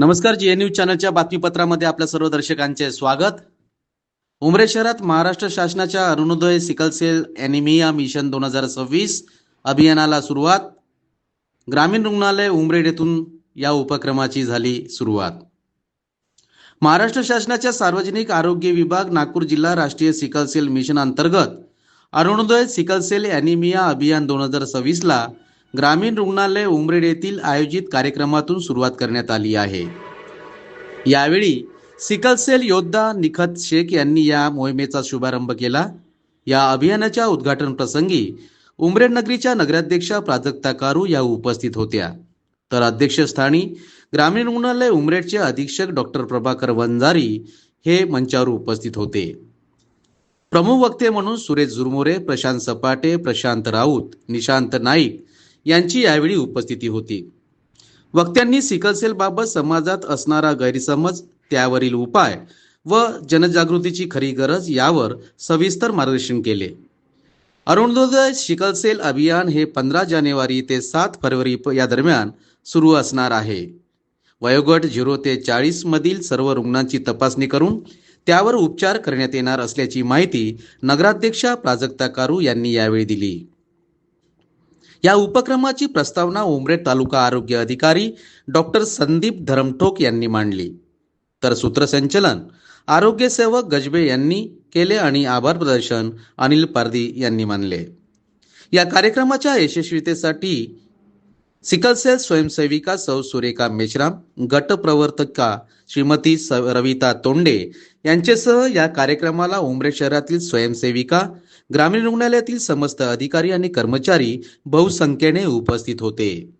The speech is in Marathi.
नमस्कार जी न्यूज चॅनलच्या बातमीपत्रामध्ये आपल्या सर्व दर्शकांचे स्वागत. उमरे शहरात महाराष्ट्र शासनाच्या अरुणोदय सिकलसेल अॅनिमिया मिशन दोन हजार सव्वीस अभियानाला सुरुवात. ग्रामीण रुग्णालय उमरेड येथून या उपक्रमाची झाली सुरुवात. महाराष्ट्र शासनाच्या सार्वजनिक आरोग्य विभाग नागपूर जिल्हा राष्ट्रीय सिकलसेल मिशन अंतर्गत अरुणोदय सिकलसेल अॅनिमिया अभियान दोन हजार सव्वीसला ग्रामीण रुग्णालय उमरेड येथील आयोजित कार्यक्रमातून सुरुवात करण्यात आली आहे. यावेळी सिकलसेल योद्धा निखत शेख यांनी या मोहिमेचा शुभारंभ केला. या अभियानाच्या उद्घाटन प्रसंगी उमरेड नगरीच्या नगराध्यक्षा प्राजक्ता कारू या उपस्थित होत्या. तर अध्यक्षस्थानी ग्रामीण रुग्णालय उमरेडचे अधीक्षक डॉक्टर प्रभाकर वंजारी हे मंचावर उपस्थित होते. प्रमुख वक्ते म्हणून सुरेश जुरमोरे प्रशांत सपाटे प्रशांत राऊत निशांत नाईक यांची यावेळी उपस्थिती होती. वक्त्यांनी सिकलसेलबाबत समाजात असणारा गैरसमज त्यावरील उपाय व जनजागृतीची खरी गरज यावर सविस्तर मार्गदर्शन केले. अरुणोदय सिकलसेल अभियान हे पंधरा जानेवारी ते सात फरवरी या दरम्यान सुरू असणार आहे. वयोगट झिरो ते चाळीस मधील सर्व रुग्णांची तपासणी करून त्यावर उपचार करण्यात येणार असल्याची माहिती नगराध्यक्षा प्राजक्ता कारू यांनी यावेळी दिली. या उपक्रमाची प्रस्तावना उमरेड तालुका आरोग्य अधिकारी डॉक्टर संदीप धरमठोक यांनी मांडली. तर सूत्रसंचलन आरोग्य सेवक गजबे यांनी केले आणि आभार प्रदर्शन अनिल पारदी यांनी मानले. या कार्यक्रमाच्या यशस्वीतेसाठी सिकलसेल स्वयंसेविका सौ सुरेखा मेश्राम गट प्रवर्तका श्रीमती स- रविता तोंडे यांच्यासह या कार्यक्रमाला उमरे शहरातील स्वयंसेविका ग्रामीण रुग्णालयातील समस्त अधिकारी आणि कर्मचारी बहुसंख्येने उपस्थित होते.